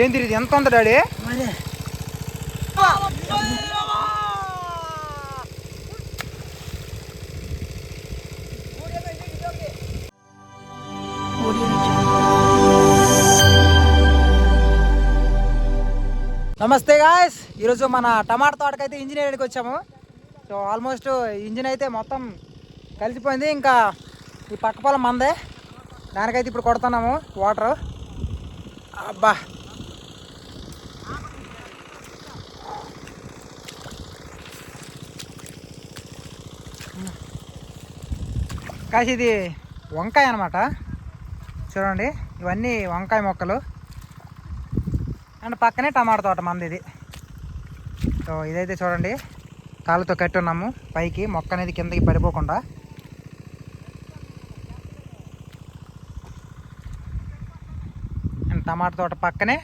ఏంది ఇది? ఎంత ఉంది డాడీ? నమస్తే గాయస్. ఈరోజు మన టమాటా తోటకైతే ఇంజనీరింగ్కి వచ్చాము. సో ఆల్మోస్ట్ ఇంజిన్ అయితే మొత్తం కలిసిపోయింది. ఇంకా ఈ పక్క పొలం మందే. దానికైతే ఇప్పుడు కొడుతున్నాము వాటర్. అబ్బా. కాసి ఇది వంకాయ అనమాట చూడండి ఇవన్నీ వంకాయ మొక్కలు. అండ్ పక్కనే టమాటా తోట మంది ఇది. సో ఇదైతే చూడండి కాళ్ళతో కట్టి ఉన్నాము. పైకి మొక్క అనేది కిందకి పడిపోకుండా. టమాటా తోట పక్కనే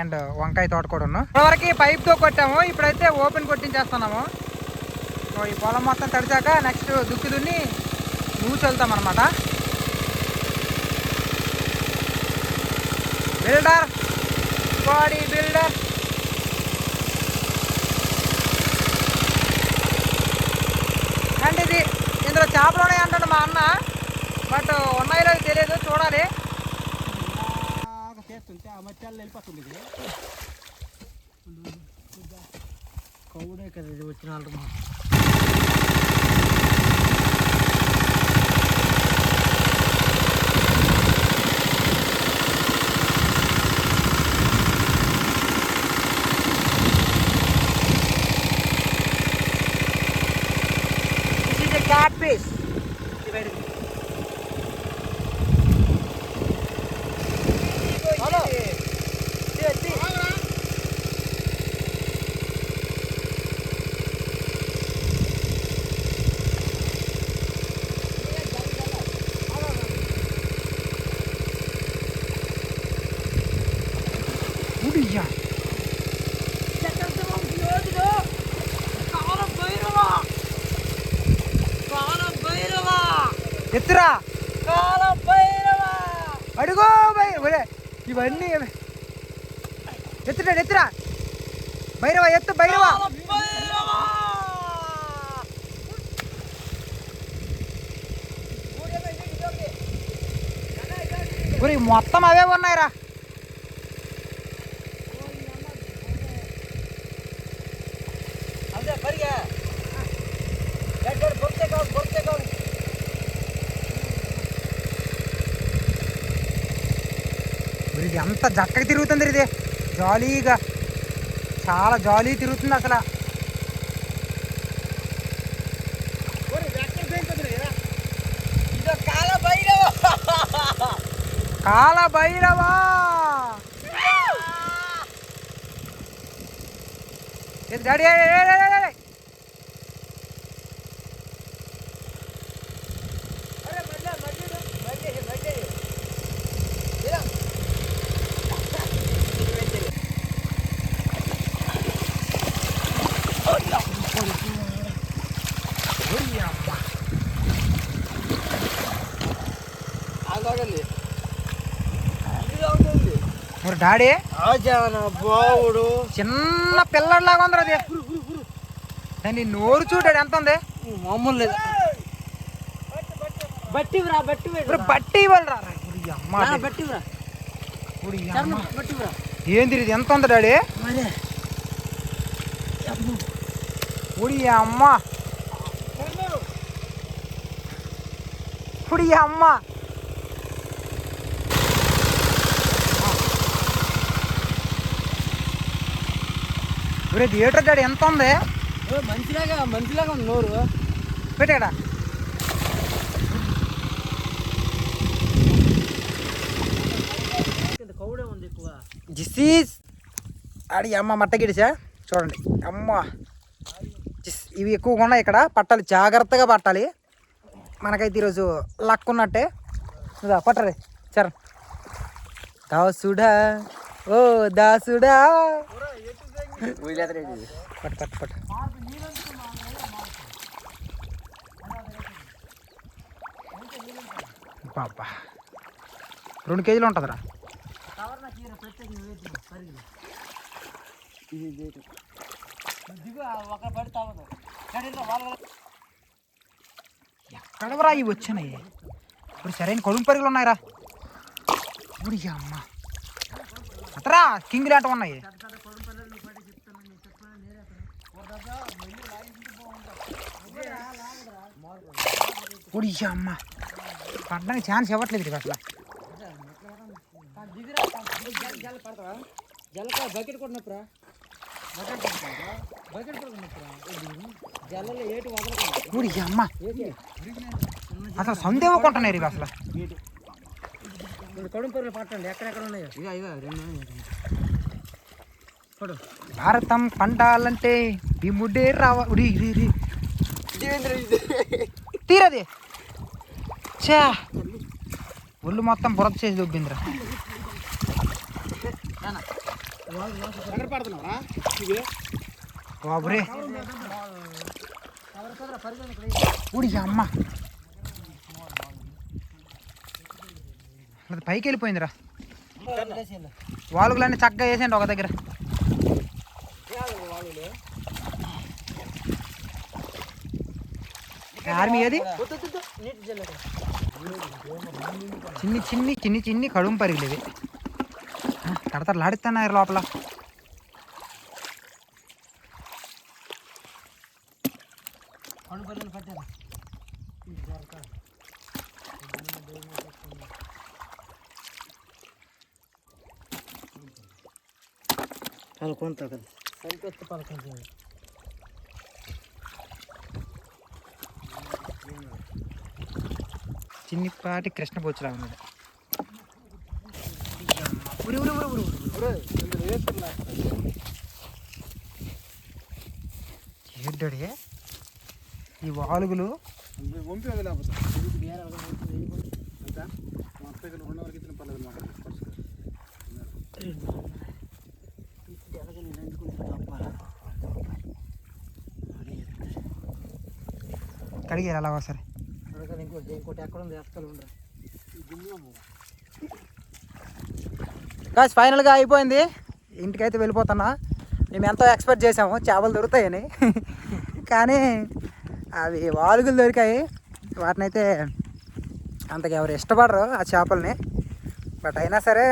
అండ్ వంకాయ తోట కూడా ఉన్నాం. ఇప్పటివరకు పైప్తో కొట్టాము ఇప్పుడైతే ఓపెన్ కొట్టించేస్తున్నాము. సో ఈ పొలం మొత్తం తడిచాక నెక్స్ట్ దుక్కి దున్ని నువ్వు వెళ్తాం అనమాట బిల్డర్ బాడీ బిల్డర్ అండ్ ఇది. ఇందులో చేపలు ఉన్నాయి అంటాడు మా అన్న. బట్ ఉన్నాయో తెలియదు చూడాలి. చేస్తుంటే ఆ మధ్యాలు వెళ్ళిపోతుంది ఇది కౌడే కదా ఇది వచ్చిన వాళ్ళు మా ఎత్తురా. అడుగో ఒరే ఇవన్నీ ఎత్తురా ఎత్తురా. భైరవ ఎత్తు భైరవ. మొత్తం అవే ఉన్నాయిరా. ఇది అంత జక్కగా తిరుగుతుంది ఇది. జాలీగా చాలా జాలీ తిరుగుతుంది అసలు. ఇది కాల బైరవ కాల భైరవా డాడీ మరి డాడీ? బావుడు. చిన్న పిల్లడిలాగా ఉంది అది. దాని నోరు చూడాడు ఎంత ఉంది? మామూలు లేదు. బట్టి ఇవ్వాలిరా. అమ్మ అమ్మ. బట్టివరా ఏంది ఇది? ఎంత ఉంది డాడీ? ఉడి అమ్మ. ఉడి అమ్మ. ఒరే థియేటర్ డాడీ ఎంత ఉంది? మంచిలాగా మంచిలాగా ఉంది నోరు. పెట్టాడా కౌడే ఉంది ఎక్కువ. జిస్ ఆడి అమ్మ మట్ట గిడిసా? చూడండి అమ్మ. జిస్ ఇవి ఎక్కువగా ఉన్నాయి ఇక్కడ. పట్టాలి జాగ్రత్తగా పట్టాలి. మనకైతే ఈరోజు లక్ ఉన్నట్టే. పట్టరే చరణ్. దాసుడా ఓ దాసుడా. పట్ పట్ పట్ బాబా. రెండు కేజీలు ఉంటుందిరా. దిగు ఎక్కడవరా ఇవి వచ్చినాయి ఇప్పుడు సరైన కొడుకు పరుగులు ఉన్నాయిరా. ఇప్పుడు అమ్మ. అతరా కింగ్ లాంటివి ఉన్నాయి. ఈ అమ్మ పడ్డానికి ఛాన్స్ ఇవ్వట్లేదు అసలు జలక బకెట్ కొట్టినప్పురా జల్లలో ఏటు వదలకుండా అమ్మ అసలు. ఇవి అసలు ఇప్పుడు కడుపు పొరలు పట్టండి ఎక్కడెక్కడ ఉన్నాయో ఇక ఇక రెండు ఉన్నాయి. చూడు భారతం పండాలంటే భీముడే రావ ఉడి, ఇరి, ఇరి. తీరది. చా ఒళ్ళు మొత్తం బురద చేసి దొబ్బిందిరా. బాబురే. ఉడి అమ్మ. అది పైకి వెళ్ళిపోయిందిరా. వాలుగులన్నీ చక్కగా వేసేయండి ఒక దగ్గర. ఆర్మీ జల్లెడ చిన్ని చిన్ని చిన్ని చిన్ని కడుము పరిగలు ఇవి తడతడలాడిస్తున్నారు లోపల. కదా సరికొత్త పలుకొంత చిన్నిపాటి కృష్ణ బొచ్చులా ఉన్నది ఉరి. ఏంటడి? ఈ వాలుగులు? కడిగారు అలా ఒకసారి. ఇంకోటి ఇంకోటి ఎక్కడ ఉంది? ఎక్కలు ఉండరు కాస్ ఫైనల్గా అయిపోయింది. ఇంటికైతే వెళ్ళిపోతున్నా. మేము ఎంతో ఎక్స్పెక్ట్ చేసాము చేపలు దొరుకుతాయని. కానీ అవి వాలుగులు దొరికాయి. వాటినైతే అంతగా ఎవరు ఇష్టపడరు ఆ చేపల్ని. బట్ అయినా సరే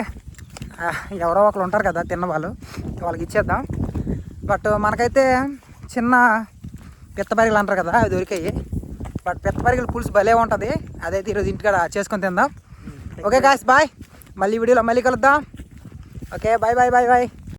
ఎవరో ఒకరు ఉంటారు కదా తిన్నవాళ్ళు వాళ్ళకి ఇచ్చేద్దాం. బట్ మనకైతే చిన్న పిత్తపరిగలు అంటారు కదా అవి దొరికాయి. బట్ పిత్తపరిగలు పులుసు భలే ఉంటుంది. అదైతే ఈరోజు ఇంటికాడ చేసుకొని తిందాం. ఓకే గాయస్ బాయ్ మళ్ళీ వీడియోలో మళ్ళీ కలుద్దాం. Okay bye bye bye bye